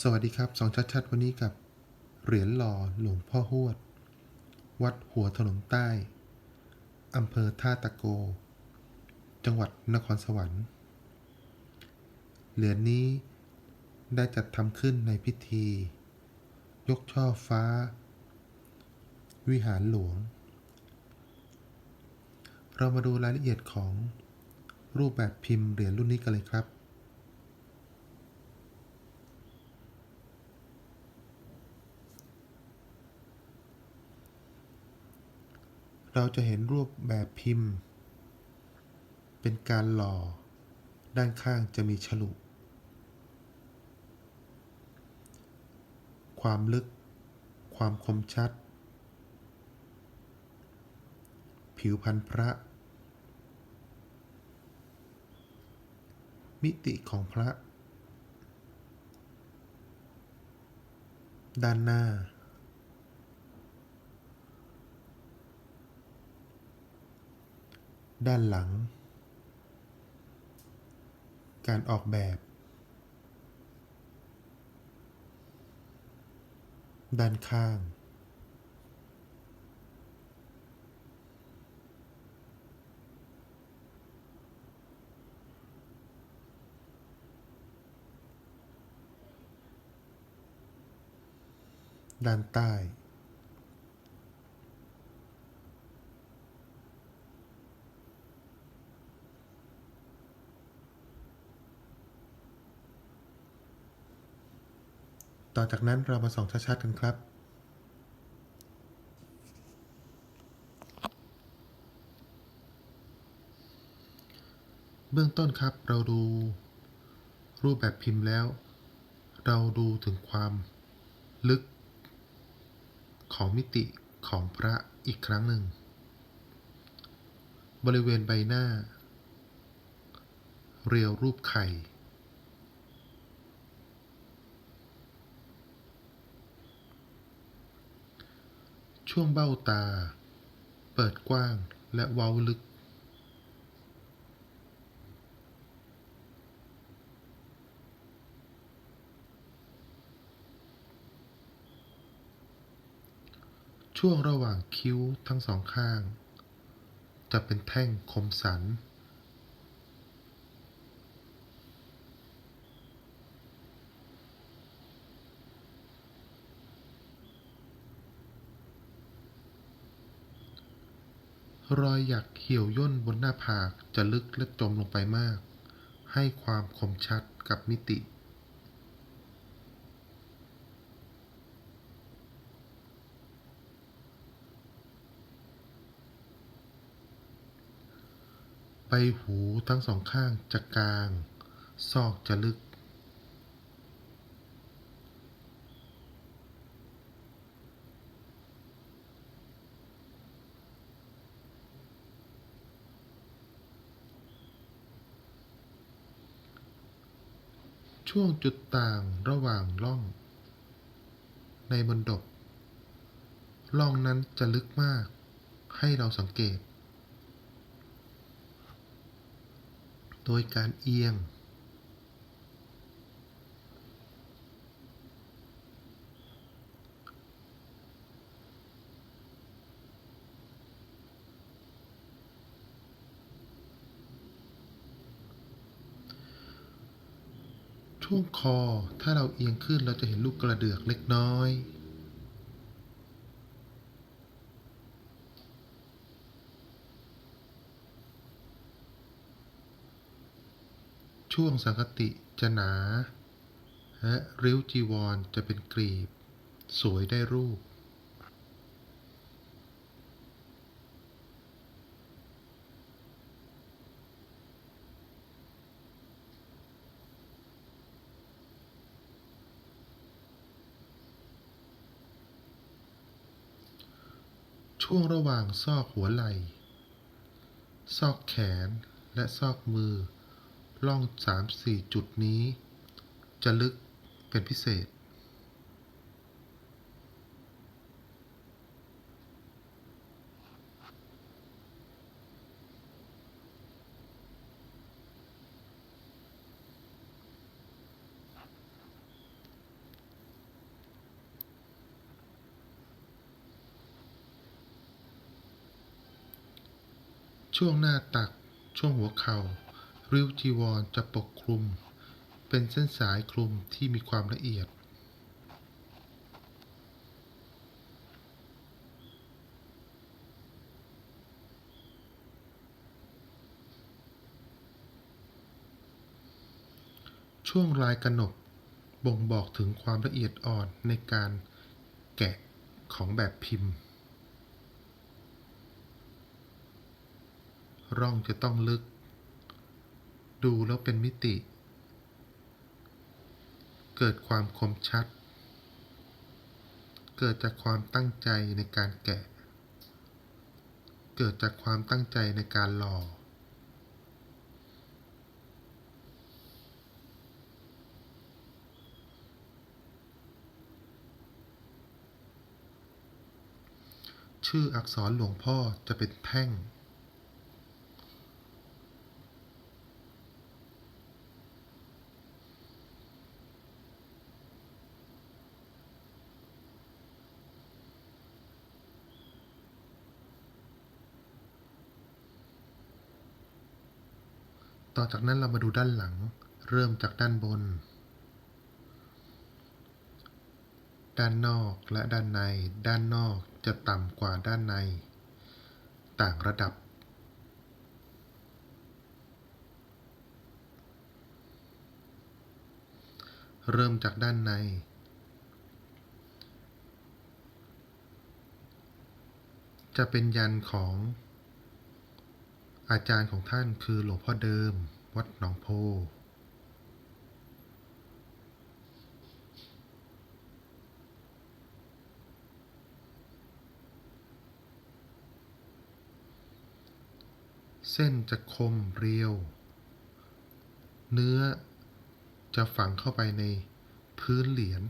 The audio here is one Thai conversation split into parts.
สวัสดีครับสองชัดๆ วันนี้กับเหรียญหล่อหลวงพ่อหวด วัดหัวถนนใต้อำเภอท่าตะโก จังหวัดนครสวรรค์ เหรียญนี้ได้จัดทำขึ้นในพิธี ยกช่อฟ้า วิหารหลวง เรามาดูรายละเอียดของรูปแบบพิมพ์เหรียญรุ่นนี้กันเลยครับ เราจะเห็นรูปแบบพิมพ์ เป็นการหล่อ ด้านข้างจะมีฉลุ ความลึก ความคมชัด ผิวพันพระ มิติของพระ ด้านหน้า ด้านหลัง การออกแบบ ด้านข้าง ด้านใต้ ต่อจากนั้นเรามาส่องชัดๆกันครับ เบื้องต้นครับเราดูรูปแบบพิมพ์แล้ว เราดูถึงความลึกของมิติของพระอีกครั้งหนึ่ง บริเวณใบหน้า เรียวรูปไข่ ช่วงเบ้าตา เปิดกว้างและเว้าลึก ช่วงระหว่างคิ้วทั้งสองข้าง จะเป็นแท่งคมสัน รอยหยักเหี่ยวย่นบนหน้าผากจะลึกและจมลงไปมาก ให้ความคมชัดกับมิติ ใบหูทั้งสองข้างจะกลาง ซอกจะลึก ช่วงจุดต่างระหว่างร่อง ในบนดบร่องนั้นจะลึกมาก ให้เราสังเกต โดยการเอียง ช่วงคอถ้าเราเอียงขึ้นเราจะเห็นลูกกระเดือกเล็กน้อย ช่วงสังคติจะหนา และริ้วจีวรจะเป็นกรีบ สวยได้รูป ช่วงระหว่างซอกหัวไหล่ ซอกแขนและซอกมือ ล่องสามสี่จุดนี้ จะลึกเป็นพิเศษ ช่วงหน้าตัก ช่วงหัวเข่า ริ้วจีวรจะปกคลุม เป็นเส้นสายคลุมที่มีความละเอียด ช่วงลายกระหนกบ่งบอกถึงความละเอียดอ่อนในการแกะของแบบพิมพ์ ร่องจะต้องลึก ดูแล้วเป็นมิติ เกิดความคมชัด เกิดจากความตั้งใจในการแกะ เกิดจากความตั้งใจในการหล่อชื่ออักษรหลวงพ่อจะเป็นแท่ง ต่อจากนั้นเรามาดูด้านหลัง เริ่มจากด้านบน ด้านนอกและด้านใน ด้านนอกจะต่ำกว่าด้านใน ต่างระดับ เริ่มจากด้านใน จะเป็นยันของ อาจารย์ของท่านคือหลวงพ่อเดิม วัดหนองโพ เส้นจะคมเรียว เนื้อจะฝังเข้าไปในพื้นเหรียญ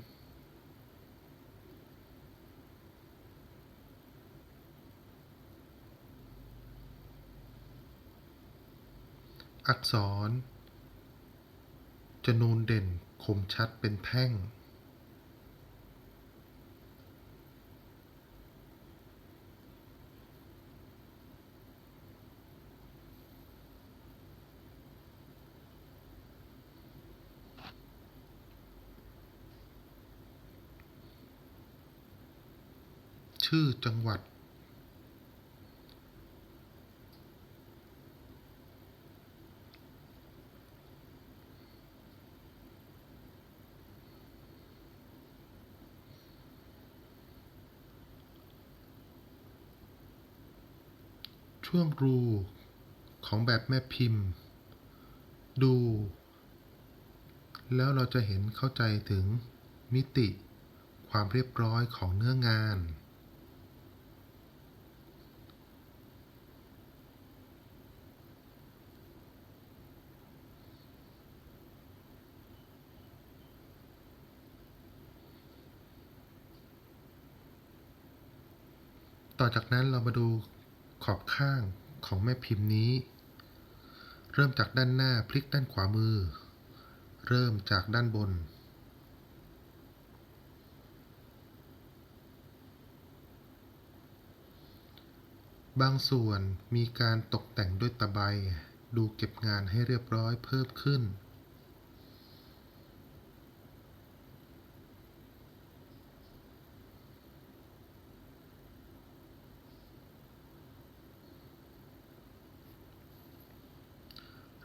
อักษร จะนูนเด่นคมชัดเป็นแท่ง ชื่อจังหวัด ช่วงรูของแบบแม่พิมพ์ ดู แล้วเราจะเห็นเข้าใจถึงมิติความเรียบร้อยของเนื้องาน ต่อจากนั้นเรามาดู ขอบข้างของแม่พิมพ์นี้ เริ่มจากด้านหน้าพลิกด้านขวามือ เริ่มจากด้านบน บางส่วนมีการตกแต่งด้วยตะไบดูเก็บงานให้เรียบร้อยเพิ่มขึ้น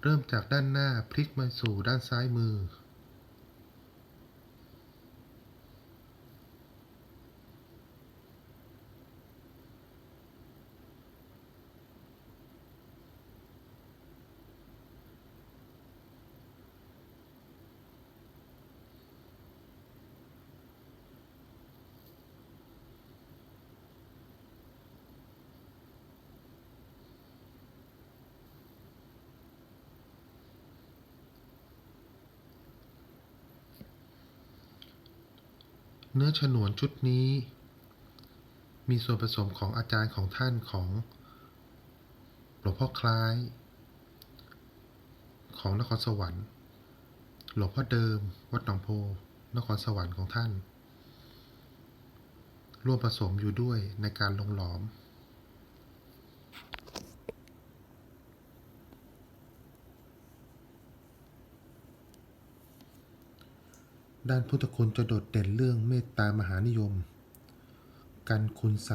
เริ่มจากด้านหน้าพลิกมาสู่ด้านซ้ายมือ เนื้อฉนวนชุดนี้ มีส่วนผสมของอาจารย์ของท่านของหลวงพ่อคล้าย ของนครสวรรค์ หลวงพ่อเดิม วัดหนองโพ นครสวรรค์ของท่าน ร่วมผสมอยู่ด้วยในการลงหลอม ด้านพุทธคุณจะโดดเด่นเรื่องเมตตามหานิยม กันคุณใส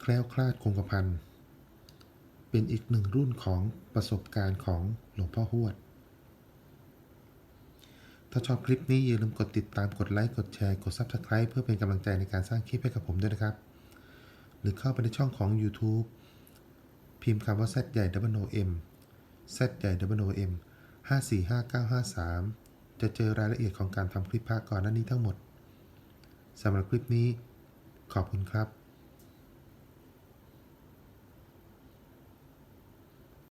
แคล้วคลาดคงกระพัน เป็นอีกหนึ่งรุ่นของประสบการณ์ของหลวงพ่อหวด ถ้าชอบคลิปนี้อย่าลืมกดติดตามกดไลค์ กดแชร์ กด Subscribe เพื่อเป็นกำลังใจในการสร้างคลิปให้กับผมด้วยนะครับ หรือเข้าไปในช่องของ YouTube พิมพ์คำว่า Z ใหญ่ W O M Z ใหญ่ W O M 545953 จะเจอรายละเอียดของการทำคลิปภาคก่อนหน้านี้ทั้งหมดสำหรับคลิปนี้ ขอบคุณครับ